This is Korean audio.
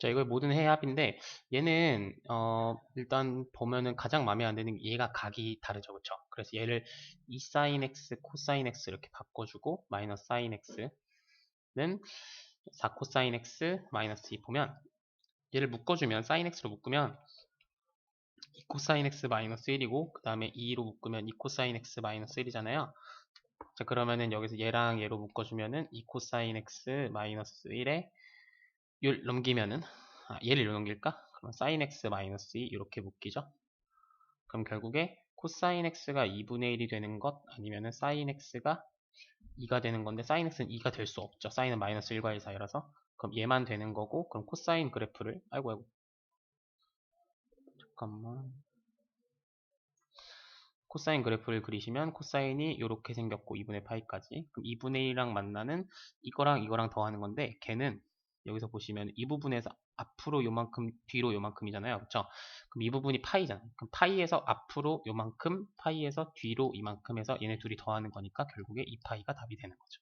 자, 이거 모든 해합인데 얘는 어, 일단 보면은 가장 마음에 안 드는 게 얘가 각이 다르죠, 그렇죠? 그래서 얘를 2sin x, 코사인 x 이렇게 바꿔 주고 마이너스 sin x는 4 코사인 x 마이너스 2 보면 얘를 묶어 주면 sin x로 묶으면 2 코사인 x 마이너스 1이고 그 다음에 2로 묶으면 2 코사인 x 마이너스 1이잖아요. 자 그러면은 여기서 얘랑 얘로 묶어 주면은 2 코사인 x 마이너스 1에 율 넘기면은 아, 얘를 요 넘길까? 그럼 sin x 마이너스 2 이렇게 묶이죠. 그럼 결국에 코사인 x가 2분의 1이 되는 것 아니면은 sin x가 2가 되는 건데 sin x는 2가 될 수 없죠. sin은 마이너스 1과 1 사이라서 그럼 얘만 되는 거고 그럼 코사인 그래프를 아이고 아이고 잠깐만 코사인 그래프를 그리시면 코사인이 이렇게 생겼고 2분의 파이까지 그럼 2분의 1이랑 만나는 이거랑 이거랑 더하는 건데 걔는 여기서 보시면 이 부분에서 앞으로 요만큼 뒤로 요만큼이잖아요. 그렇죠 그럼 이 부분이 파이잖아요. 그럼 파이에서 앞으로 요만큼 파이에서 뒤로 이만큼 해서 얘네 둘이 더하는 거니까 결국에 이 파이가 답이 되는 거죠